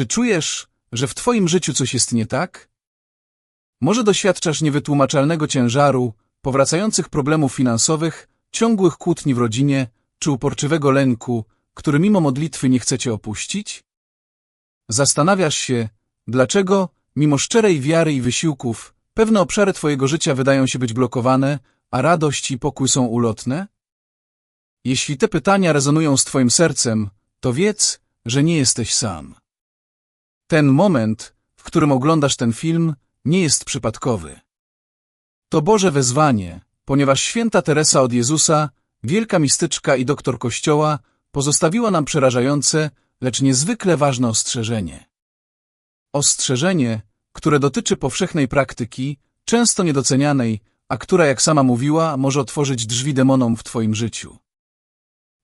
Czy czujesz, że w twoim życiu coś jest nie tak? Może doświadczasz niewytłumaczalnego ciężaru, powracających problemów finansowych, ciągłych kłótni w rodzinie, czy uporczywego lęku, który mimo modlitwy nie chcecie opuścić? Zastanawiasz się, dlaczego, mimo szczerej wiary i wysiłków, pewne obszary twojego życia wydają się być blokowane, a radość i pokój są ulotne? Jeśli te pytania rezonują z twoim sercem, to wiedz, że nie jesteś sam. Ten moment, w którym oglądasz ten film, nie jest przypadkowy. To Boże wezwanie, ponieważ święta Teresa od Jezusa, wielka mistyczka i doktor Kościoła, pozostawiła nam przerażające, lecz niezwykle ważne ostrzeżenie. Ostrzeżenie, które dotyczy powszechnej praktyki, często niedocenianej, a która, jak sama mówiła, może otworzyć drzwi demonom w Twoim życiu.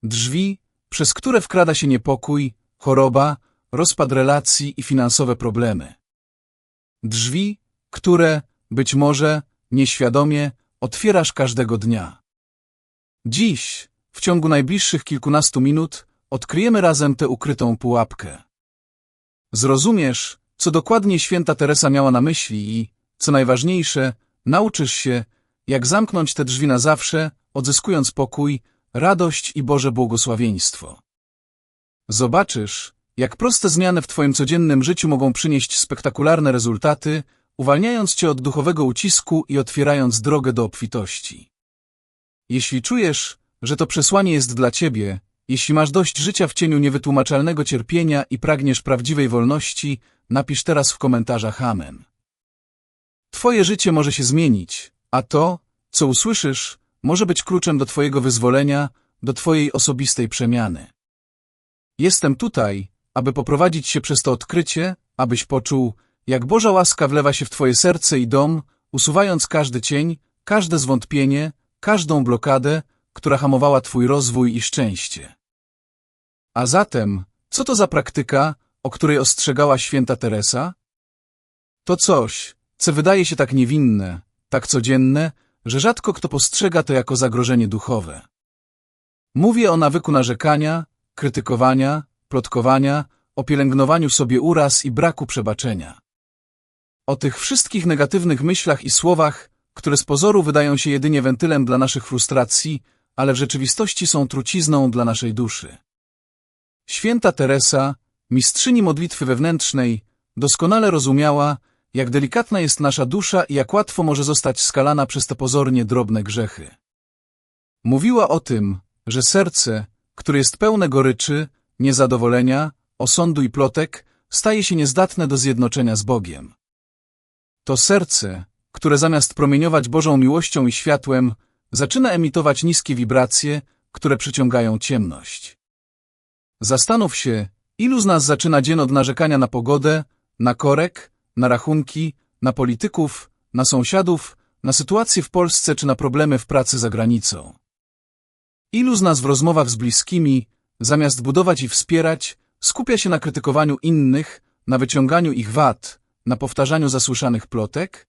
Drzwi, przez które wkrada się niepokój, choroba, rozpad relacji i finansowe problemy. Drzwi, które, być może, nieświadomie, otwierasz każdego dnia. Dziś, w ciągu najbliższych kilkunastu minut, odkryjemy razem tę ukrytą pułapkę. Zrozumiesz, co dokładnie święta Teresa miała na myśli i, co najważniejsze, nauczysz się, jak zamknąć te drzwi na zawsze, odzyskując pokój, radość i Boże błogosławieństwo. Zobaczysz, jak proste zmiany w Twoim codziennym życiu mogą przynieść spektakularne rezultaty, uwalniając Cię od duchowego ucisku i otwierając drogę do obfitości. Jeśli czujesz, że to przesłanie jest dla Ciebie, jeśli masz dość życia w cieniu niewytłumaczalnego cierpienia i pragniesz prawdziwej wolności, napisz teraz w komentarzach Amen. Twoje życie może się zmienić, a to, co usłyszysz, może być kluczem do Twojego wyzwolenia, do Twojej osobistej przemiany. Jestem tutaj, aby poprowadzić się przez to odkrycie, abyś poczuł, jak Boża łaska wlewa się w Twoje serce i dom, usuwając każdy cień, każde zwątpienie, każdą blokadę, która hamowała Twój rozwój i szczęście. A zatem, co to za praktyka, o której ostrzegała święta Teresa? To coś, co wydaje się tak niewinne, tak codzienne, że rzadko kto postrzega to jako zagrożenie duchowe. Mówię o nawyku narzekania, krytykowania, plotkowania, o pielęgnowaniu sobie uraz i braku przebaczenia. O tych wszystkich negatywnych myślach i słowach, które z pozoru wydają się jedynie wentylem dla naszych frustracji, ale w rzeczywistości są trucizną dla naszej duszy. Święta Teresa, mistrzyni modlitwy wewnętrznej, doskonale rozumiała, jak delikatna jest nasza dusza i jak łatwo może zostać skalana przez te pozornie drobne grzechy. Mówiła o tym, że serce, które jest pełne goryczy, niezadowolenia, osądu i plotek, staje się niezdatne do zjednoczenia z Bogiem. To serce, które zamiast promieniować Bożą miłością i światłem, zaczyna emitować niskie wibracje, które przyciągają ciemność. Zastanów się, ilu z nas zaczyna dzień od narzekania na pogodę, na korek, na rachunki, na polityków, na sąsiadów, na sytuację w Polsce czy na problemy w pracy za granicą. Ilu z nas w rozmowach z bliskimi, zamiast budować i wspierać, skupia się na krytykowaniu innych, na wyciąganiu ich wad, na powtarzaniu zasłyszanych plotek?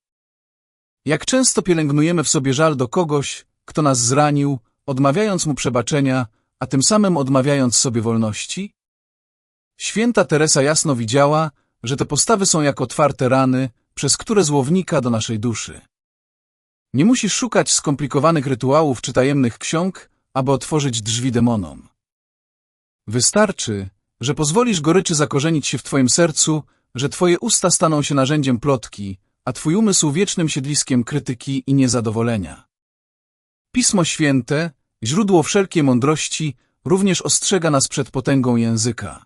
Jak często pielęgnujemy w sobie żal do kogoś, kto nas zranił, odmawiając mu przebaczenia, a tym samym odmawiając sobie wolności? Święta Teresa jasno widziała, że te postawy są jak otwarte rany, przez które złownika do naszej duszy. Nie musisz szukać skomplikowanych rytuałów czy tajemnych ksiąg, aby otworzyć drzwi demonom. Wystarczy, że pozwolisz goryczy zakorzenić się w twoim sercu, że twoje usta staną się narzędziem plotki, a twój umysł wiecznym siedliskiem krytyki i niezadowolenia. Pismo Święte, źródło wszelkiej mądrości, również ostrzega nas przed potęgą języka.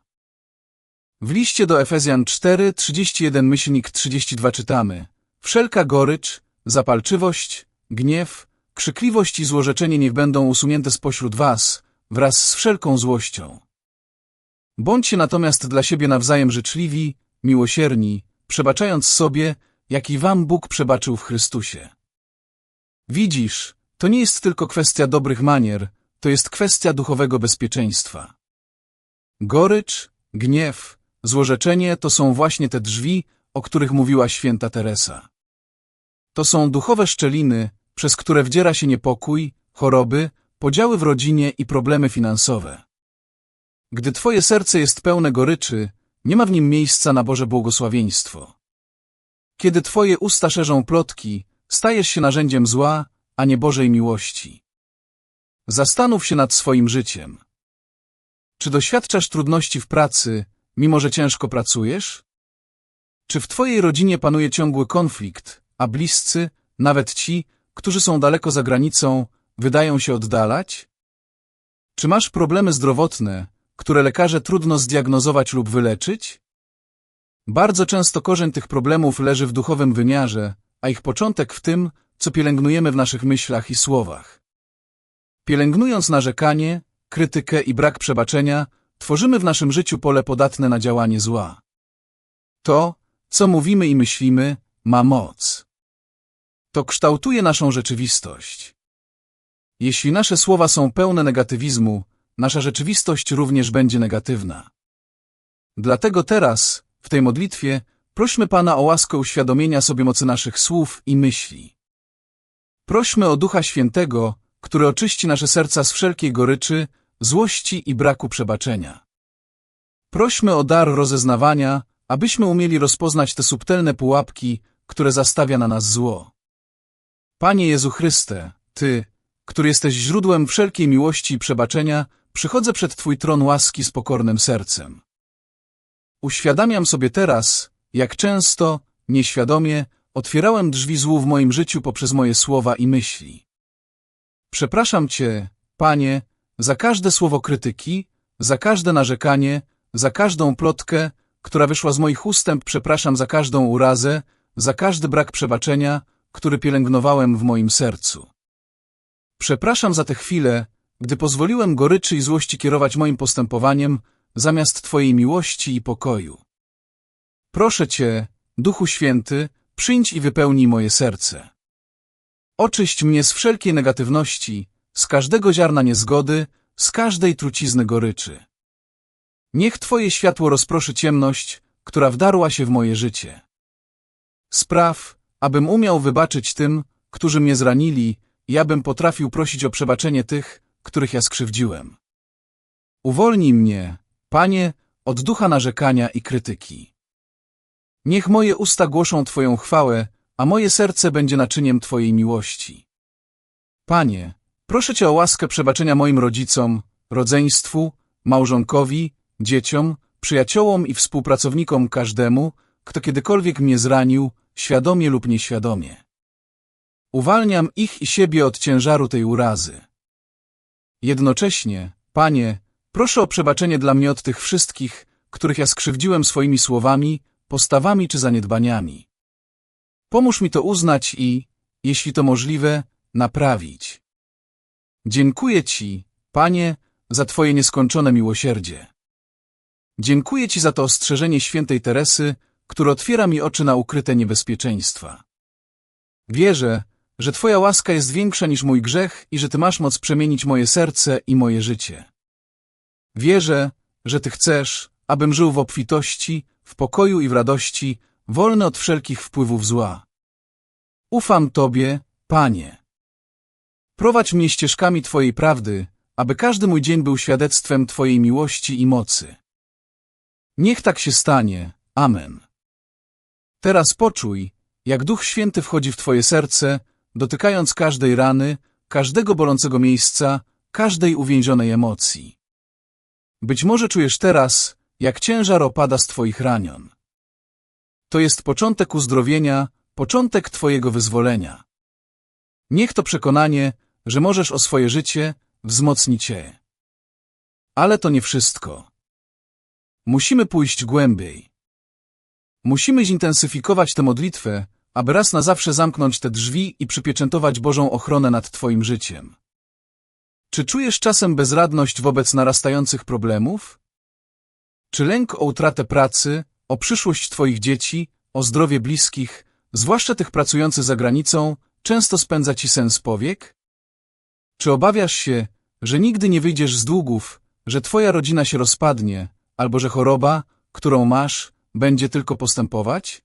W liście do Efezjan 4, 31 myślnik 32 czytamy Wszelka gorycz, zapalczywość, gniew, krzykliwość i złorzeczenie niech będą usunięte spośród was, wraz z wszelką złością. Bądźcie natomiast dla siebie nawzajem życzliwi, miłosierni, przebaczając sobie, jak i wam Bóg przebaczył w Chrystusie. Widzisz, to nie jest tylko kwestia dobrych manier, to jest kwestia duchowego bezpieczeństwa. Gorycz, gniew, złorzeczenie to są właśnie te drzwi, o których mówiła święta Teresa. To są duchowe szczeliny, przez które wdziera się niepokój, choroby, podziały w rodzinie i problemy finansowe. Gdy twoje serce jest pełne goryczy, nie ma w nim miejsca na Boże błogosławieństwo. Kiedy Twoje usta szerzą plotki, stajesz się narzędziem zła, a nie Bożej miłości. Zastanów się nad swoim życiem. Czy doświadczasz trudności w pracy, mimo że ciężko pracujesz? Czy w Twojej rodzinie panuje ciągły konflikt, a bliscy, nawet ci, którzy są daleko za granicą, wydają się oddalać? Czy masz problemy zdrowotne, które lekarze trudno zdiagnozować lub wyleczyć? Bardzo często korzeń tych problemów leży w duchowym wymiarze, a ich początek w tym, co pielęgnujemy w naszych myślach i słowach. Pielęgnując narzekanie, krytykę i brak przebaczenia, tworzymy w naszym życiu pole podatne na działanie zła. To, co mówimy i myślimy, ma moc. To kształtuje naszą rzeczywistość. Jeśli nasze słowa są pełne negatywizmu, nasza rzeczywistość również będzie negatywna. Dlatego teraz, w tej modlitwie, prośmy Pana o łaskę uświadomienia sobie mocy naszych słów i myśli. Prośmy o Ducha Świętego, który oczyści nasze serca z wszelkiej goryczy, złości i braku przebaczenia. Prośmy o dar rozeznawania, abyśmy umieli rozpoznać te subtelne pułapki, które zastawia na nas zło. Panie Jezu Chryste, Ty, który jesteś źródłem wszelkiej miłości i przebaczenia, przychodzę przed Twój tron łaski z pokornym sercem. Uświadamiam sobie teraz, jak często, nieświadomie, otwierałem drzwi złu w moim życiu poprzez moje słowa i myśli. Przepraszam Cię, Panie, za każde słowo krytyki, za każde narzekanie, za każdą plotkę, która wyszła z moich ustęp, przepraszam za każdą urazę, za każdy brak przebaczenia, który pielęgnowałem w moim sercu. Przepraszam za te chwile, gdy pozwoliłem goryczy i złości kierować moim postępowaniem, zamiast Twojej miłości i pokoju. Proszę Cię, Duchu Święty, przyjdź i wypełnij moje serce. Oczyść mnie z wszelkiej negatywności, z każdego ziarna niezgody, z każdej trucizny goryczy. Niech Twoje światło rozproszy ciemność, która wdarła się w moje życie. Spraw, abym umiał wybaczyć tym, którzy mnie zranili, i abym potrafił prosić o przebaczenie tych, których ja skrzywdziłem. Uwolnij mnie, Panie, od ducha narzekania i krytyki. Niech moje usta głoszą Twoją chwałę, a moje serce będzie naczyniem Twojej miłości. Panie, proszę Cię o łaskę przebaczenia moim rodzicom, rodzeństwu, małżonkowi, dzieciom, przyjaciołom i współpracownikom każdemu, kto kiedykolwiek mnie zranił, świadomie lub nieświadomie. Uwalniam ich i siebie od ciężaru tej urazy. Jednocześnie, Panie, proszę o przebaczenie dla mnie od tych wszystkich, których ja skrzywdziłem swoimi słowami, postawami czy zaniedbaniami. Pomóż mi to uznać i, jeśli to możliwe, naprawić. Dziękuję Ci, Panie, za Twoje nieskończone miłosierdzie. Dziękuję Ci za to ostrzeżenie świętej Teresy, które otwiera mi oczy na ukryte niebezpieczeństwa. Wierzę, że Twoja łaska jest większa niż mój grzech i że Ty masz moc przemienić moje serce i moje życie. Wierzę, że Ty chcesz, abym żył w obfitości, w pokoju i w radości, wolny od wszelkich wpływów zła. Ufam Tobie, Panie. Prowadź mnie ścieżkami Twojej prawdy, aby każdy mój dzień był świadectwem Twojej miłości i mocy. Niech tak się stanie. Amen. Teraz poczuj, jak Duch Święty wchodzi w Twoje serce, dotykając każdej rany, każdego bolącego miejsca, każdej uwięzionej emocji. Być może czujesz teraz, jak ciężar opada z Twoich ranion. To jest początek uzdrowienia, początek Twojego wyzwolenia. Niech to przekonanie, że możesz o swoje życie, wzmocni Cię. Ale to nie wszystko. Musimy pójść głębiej. Musimy zintensyfikować tę modlitwę, aby raz na zawsze zamknąć te drzwi i przypieczętować Bożą ochronę nad Twoim życiem. Czy czujesz czasem bezradność wobec narastających problemów? Czy lęk o utratę pracy, o przyszłość Twoich dzieci, o zdrowie bliskich, zwłaszcza tych pracujących za granicą, często spędza Ci sens powiek? Czy obawiasz się, że nigdy nie wyjdziesz z długów, że Twoja rodzina się rozpadnie, albo że choroba, którą masz, będzie tylko postępować?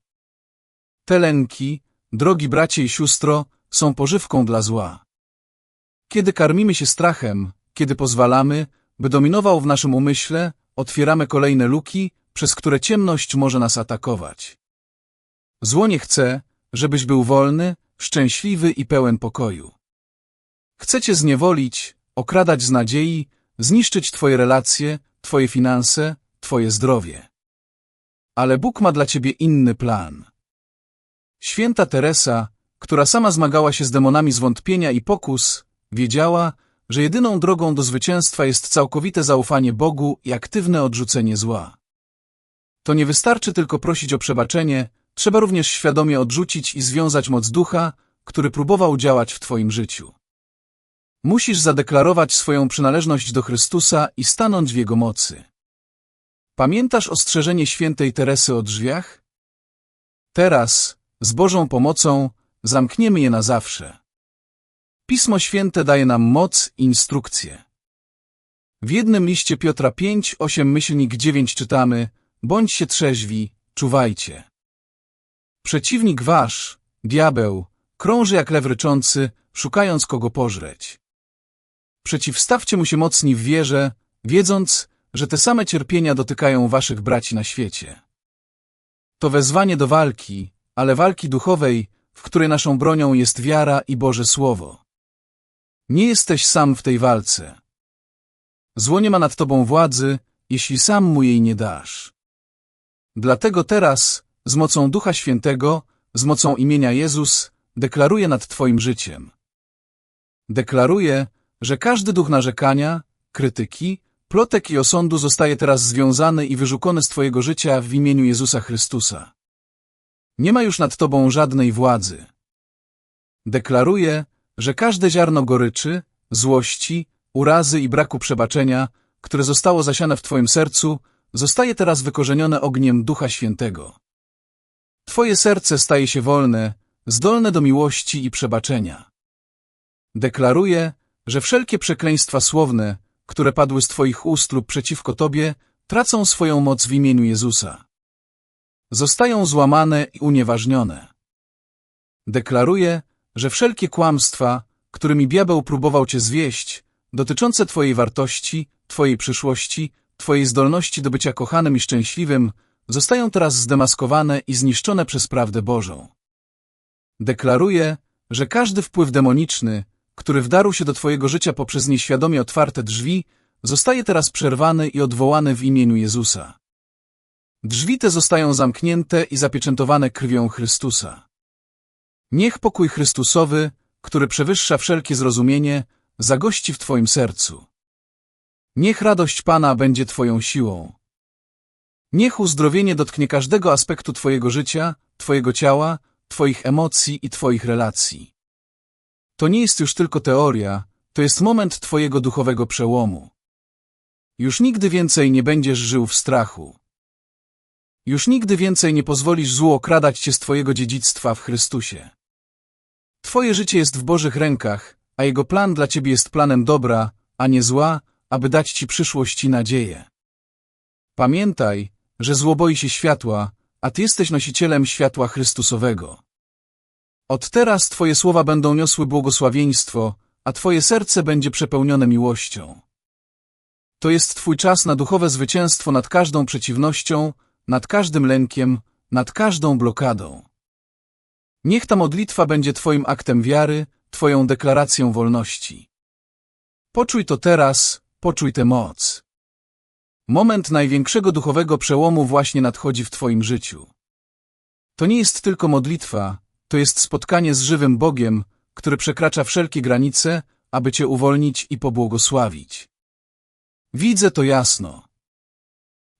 Te lęki, drogi bracie i siostro, są pożywką dla zła. Kiedy karmimy się strachem, kiedy pozwalamy, by dominował w naszym umyśle, otwieramy kolejne luki, przez które ciemność może nas atakować. Zło nie chce, żebyś był wolny, szczęśliwy i pełen pokoju. Chce cię zniewolić, okradać z nadziei, zniszczyć twoje relacje, twoje finanse, twoje zdrowie. Ale Bóg ma dla ciebie inny plan. Święta Teresa, która sama zmagała się z demonami zwątpienia i pokus, wiedziała, że jedyną drogą do zwycięstwa jest całkowite zaufanie Bogu i aktywne odrzucenie zła. To nie wystarczy tylko prosić o przebaczenie, trzeba również świadomie odrzucić i związać moc ducha, który próbował działać w Twoim życiu. Musisz zadeklarować swoją przynależność do Chrystusa i stanąć w Jego mocy. Pamiętasz ostrzeżenie świętej Teresy o drzwiach? Teraz, z Bożą pomocą, zamkniemy je na zawsze. Pismo Święte daje nam moc i instrukcje. W jednym liście Piotra 5, 8 myślnik 9 czytamy Bądźcie trzeźwi, czuwajcie. Przeciwnik wasz, diabeł, krąży jak lew ryczący, szukając kogo pożreć. Przeciwstawcie mu się mocni w wierze, wiedząc, że te same cierpienia dotykają waszych braci na świecie. To wezwanie do walki, ale walki duchowej, w której naszą bronią jest wiara i Boże Słowo. Nie jesteś sam w tej walce. Zło nie ma nad tobą władzy, jeśli sam mu jej nie dasz. Dlatego teraz, z mocą Ducha Świętego, z mocą imienia Jezus, deklaruję nad twoim życiem. Deklaruję, że każdy duch narzekania, krytyki, plotek i osądu zostaje teraz związany i wyrzucony z twojego życia w imieniu Jezusa Chrystusa. Nie ma już nad tobą żadnej władzy. Deklaruję, że każde ziarno goryczy, złości, urazy i braku przebaczenia, które zostało zasiane w twoim sercu, zostaje teraz wykorzenione ogniem Ducha Świętego. Twoje serce staje się wolne, zdolne do miłości i przebaczenia. Deklaruję, że wszelkie przekleństwa słowne, które padły z Twoich ust lub przeciwko Tobie, tracą swoją moc w imieniu Jezusa. Zostają złamane i unieważnione. Deklaruję, że wszelkie kłamstwa, którymi diabeł próbował Cię zwieść, dotyczące Twojej wartości, Twojej przyszłości, Twojej zdolności do bycia kochanym i szczęśliwym, zostają teraz zdemaskowane i zniszczone przez prawdę Bożą. Deklaruję, że każdy wpływ demoniczny, który wdarł się do Twojego życia poprzez nieświadomie otwarte drzwi, zostaje teraz przerwany i odwołany w imieniu Jezusa. Drzwi te zostają zamknięte i zapieczętowane krwią Chrystusa. Niech pokój Chrystusowy, który przewyższa wszelkie zrozumienie, zagości w Twoim sercu. Niech radość Pana będzie Twoją siłą. Niech uzdrowienie dotknie każdego aspektu Twojego życia, Twojego ciała, Twoich emocji i Twoich relacji. To nie jest już tylko teoria, to jest moment Twojego duchowego przełomu. Już nigdy więcej nie będziesz żył w strachu. Już nigdy więcej nie pozwolisz złu okradać Cię z Twojego dziedzictwa w Chrystusie. Twoje życie jest w Bożych rękach, a Jego plan dla Ciebie jest planem dobra, a nie zła, aby dać Ci przyszłość i nadzieję. Pamiętaj, że zło boi się światła, a Ty jesteś nosicielem światła Chrystusowego. Od teraz Twoje słowa będą niosły błogosławieństwo, a Twoje serce będzie przepełnione miłością. To jest Twój czas na duchowe zwycięstwo nad każdą przeciwnością, nad każdym lękiem, nad każdą blokadą. Niech ta modlitwa będzie Twoim aktem wiary, Twoją deklaracją wolności. Poczuj to teraz, poczuj tę moc. Moment największego duchowego przełomu właśnie nadchodzi w Twoim życiu. To nie jest tylko modlitwa, to jest spotkanie z żywym Bogiem, który przekracza wszelkie granice, aby Cię uwolnić i pobłogosławić. Widzę to jasno.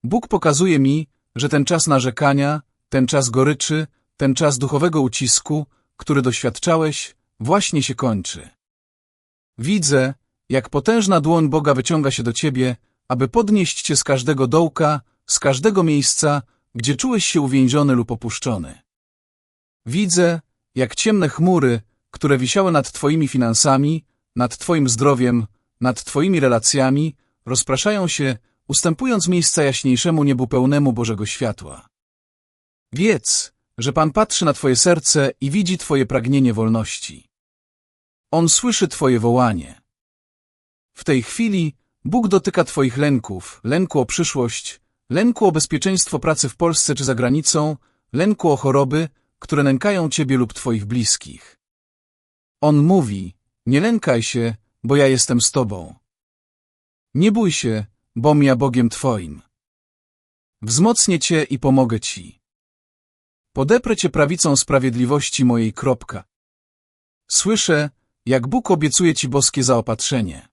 Bóg pokazuje mi, że ten czas narzekania, ten czas goryczy, ten czas duchowego ucisku, który doświadczałeś, właśnie się kończy. Widzę, jak potężna dłoń Boga wyciąga się do Ciebie, aby podnieść Cię z każdego dołka, z każdego miejsca, gdzie czułeś się uwięziony lub opuszczony. Widzę, jak ciemne chmury, które wisiały nad Twoimi finansami, nad Twoim zdrowiem, nad Twoimi relacjami, rozpraszają się, ustępując miejsca jaśniejszemu niebu pełnemu Bożego światła. Wiedz, że Pan patrzy na Twoje serce i widzi Twoje pragnienie wolności. On słyszy Twoje wołanie. W tej chwili Bóg dotyka Twoich lęków, lęku o przyszłość, lęku o bezpieczeństwo pracy w Polsce czy za granicą, lęku o choroby, które nękają ciebie lub twoich bliskich. On mówi, nie lękaj się, bo ja jestem z tobą. Nie bój się, bom ja Bogiem twoim. Wzmocnię cię i pomogę ci. Podeprę cię prawicą sprawiedliwości mojej kropka. Słyszę, jak Bóg obiecuje ci boskie zaopatrzenie.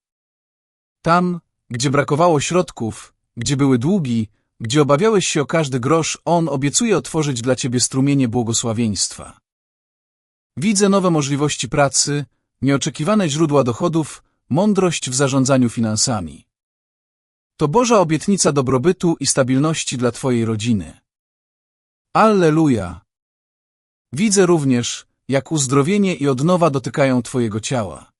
Tam, gdzie brakowało środków, gdzie były długi, gdzie obawiałeś się o każdy grosz, On obiecuje otworzyć dla ciebie strumienie błogosławieństwa. Widzę nowe możliwości pracy, nieoczekiwane źródła dochodów, mądrość w zarządzaniu finansami. To Boża obietnica dobrobytu i stabilności dla Twojej rodziny. Alleluja! Widzę również, jak uzdrowienie i odnowa dotykają Twojego ciała.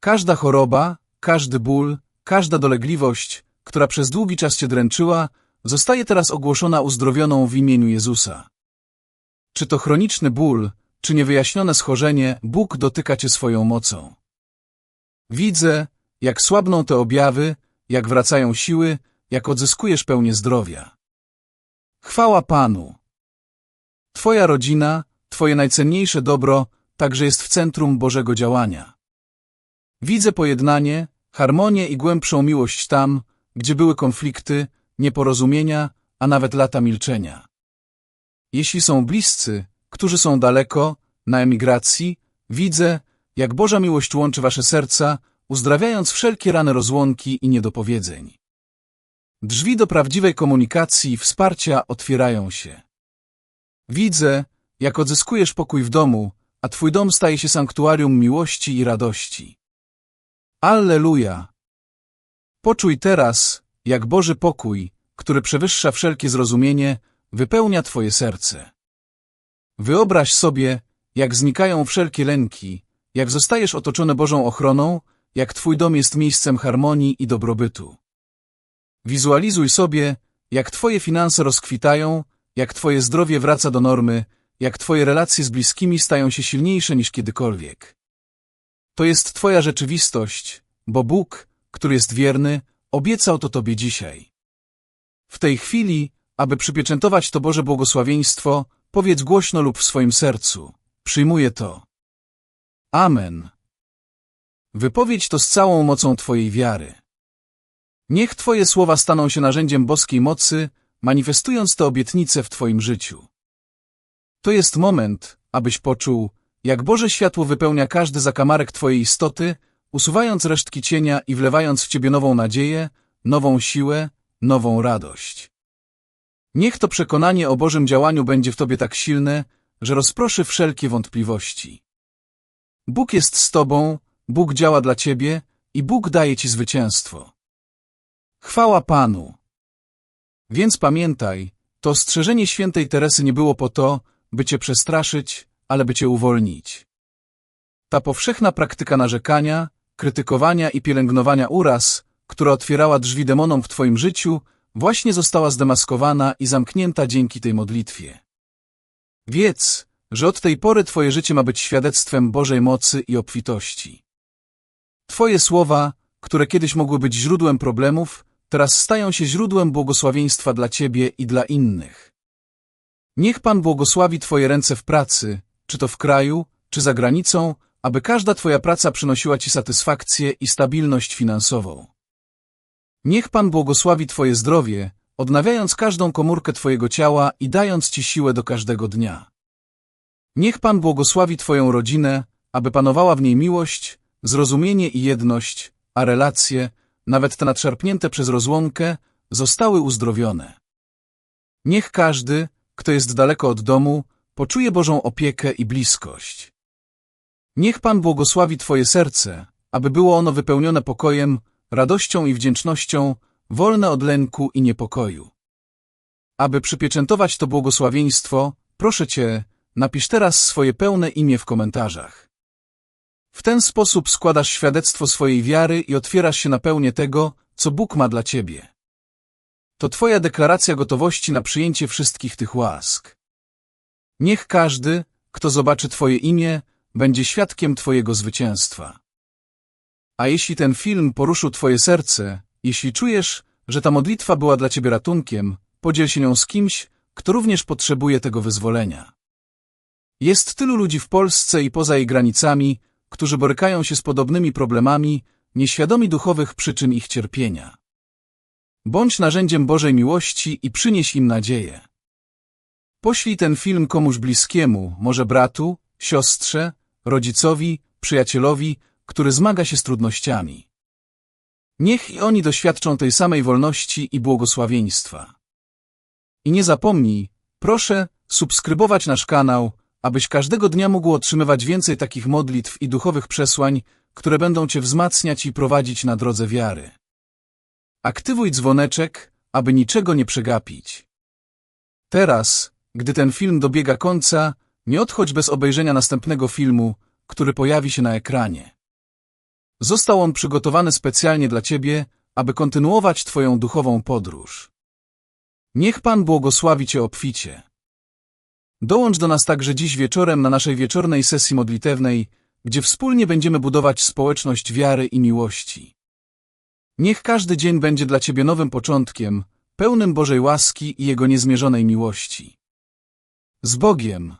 Każda choroba, każdy ból, każda dolegliwość, która przez długi czas Cię dręczyła, zostaje teraz ogłoszona uzdrowioną w imieniu Jezusa. Czy to chroniczny ból, czy niewyjaśnione schorzenie, Bóg dotyka Cię swoją mocą. Widzę, jak słabną te objawy, jak wracają siły, jak odzyskujesz pełnię zdrowia. Chwała Panu! Twoja rodzina, Twoje najcenniejsze dobro, także jest w centrum Bożego działania. Widzę pojednanie, harmonię i głębszą miłość tam, gdzie były konflikty, nieporozumienia, a nawet lata milczenia. Jeśli są bliscy, którzy są daleko, na emigracji, widzę, jak Boża miłość łączy wasze serca, uzdrawiając wszelkie rany rozłąki i niedopowiedzeń. Drzwi do prawdziwej komunikacji i wsparcia otwierają się. Widzę, jak odzyskujesz pokój w domu, a twój dom staje się sanktuarium miłości i radości. Alleluja! Poczuj teraz, jak Boży pokój, który przewyższa wszelkie zrozumienie, wypełnia twoje serce. Wyobraź sobie, jak znikają wszelkie lęki, jak zostajesz otoczony Bożą ochroną, jak twój dom jest miejscem harmonii i dobrobytu. Wizualizuj sobie, jak twoje finanse rozkwitają, jak twoje zdrowie wraca do normy, jak twoje relacje z bliskimi stają się silniejsze niż kiedykolwiek. To jest twoja rzeczywistość, bo Bóg, który jest wierny, obiecał to tobie dzisiaj. W tej chwili, aby przypieczętować to Boże błogosławieństwo, powiedz głośno lub w swoim sercu. Przyjmuję to. Amen. Wypowiedź to z całą mocą Twojej wiary. Niech Twoje słowa staną się narzędziem boskiej mocy, manifestując te obietnice w Twoim życiu. To jest moment, abyś poczuł, jak Boże światło wypełnia każdy zakamarek Twojej istoty, usuwając resztki cienia i wlewając w Ciebie nową nadzieję, nową siłę, nową radość. Niech to przekonanie o Bożym działaniu będzie w Tobie tak silne, że rozproszy wszelkie wątpliwości. Bóg jest z Tobą, Bóg działa dla Ciebie i Bóg daje Ci zwycięstwo. Chwała Panu! Więc pamiętaj, to ostrzeżenie świętej Teresy nie było po to, by Cię przestraszyć, ale by Cię uwolnić. Ta powszechna praktyka narzekania, krytykowania i pielęgnowania uraz, która otwierała drzwi demonom w Twoim życiu, właśnie została zdemaskowana i zamknięta dzięki tej modlitwie. Wiedz, że od tej pory Twoje życie ma być świadectwem Bożej mocy i obfitości. Twoje słowa, które kiedyś mogły być źródłem problemów, teraz stają się źródłem błogosławieństwa dla Ciebie i dla innych. Niech Pan błogosławi Twoje ręce w pracy, czy to w kraju, czy za granicą, aby każda Twoja praca przynosiła Ci satysfakcję i stabilność finansową. Niech Pan błogosławi Twoje zdrowie, odnawiając każdą komórkę Twojego ciała i dając Ci siłę do każdego dnia. Niech Pan błogosławi Twoją rodzinę, aby panowała w niej miłość, zrozumienie i jedność, a relacje, nawet te nadszarpnięte przez rozłąkę, zostały uzdrowione. Niech każdy, kto jest daleko od domu, poczuje Bożą opiekę i bliskość. Niech Pan błogosławi Twoje serce, aby było ono wypełnione pokojem, radością i wdzięcznością, wolne od lęku i niepokoju. Aby przypieczętować to błogosławieństwo, proszę Cię, napisz teraz swoje pełne imię w komentarzach. W ten sposób składasz świadectwo swojej wiary i otwierasz się na pełnię tego, co Bóg ma dla Ciebie. To Twoja deklaracja gotowości na przyjęcie wszystkich tych łask. Niech każdy, kto zobaczy Twoje imię, będzie świadkiem Twojego zwycięstwa. A jeśli ten film poruszył Twoje serce, jeśli czujesz, że ta modlitwa była dla ciebie ratunkiem, podziel się nią z kimś, kto również potrzebuje tego wyzwolenia. Jest tylu ludzi w Polsce i poza jej granicami, którzy borykają się z podobnymi problemami, nieświadomi duchowych przyczyn ich cierpienia. Bądź narzędziem Bożej miłości i przynieś im nadzieję. Poślij ten film komuś bliskiemu, może bratu, siostrze, rodzicowi, przyjacielowi, który zmaga się z trudnościami. Niech i oni doświadczą tej samej wolności i błogosławieństwa. I nie zapomnij, proszę, subskrybować nasz kanał, abyś każdego dnia mógł otrzymywać więcej takich modlitw i duchowych przesłań, które będą Cię wzmacniać i prowadzić na drodze wiary. Aktywuj dzwoneczek, aby niczego nie przegapić. Teraz, gdy ten film dobiega końca, nie odchodź bez obejrzenia następnego filmu, który pojawi się na ekranie. Został on przygotowany specjalnie dla Ciebie, aby kontynuować Twoją duchową podróż. Niech Pan błogosławi Cię obficie. Dołącz do nas także dziś wieczorem na naszej wieczornej sesji modlitewnej, gdzie wspólnie będziemy budować społeczność wiary i miłości. Niech każdy dzień będzie dla Ciebie nowym początkiem, pełnym Bożej łaski i Jego niezmierzonej miłości. Z Bogiem!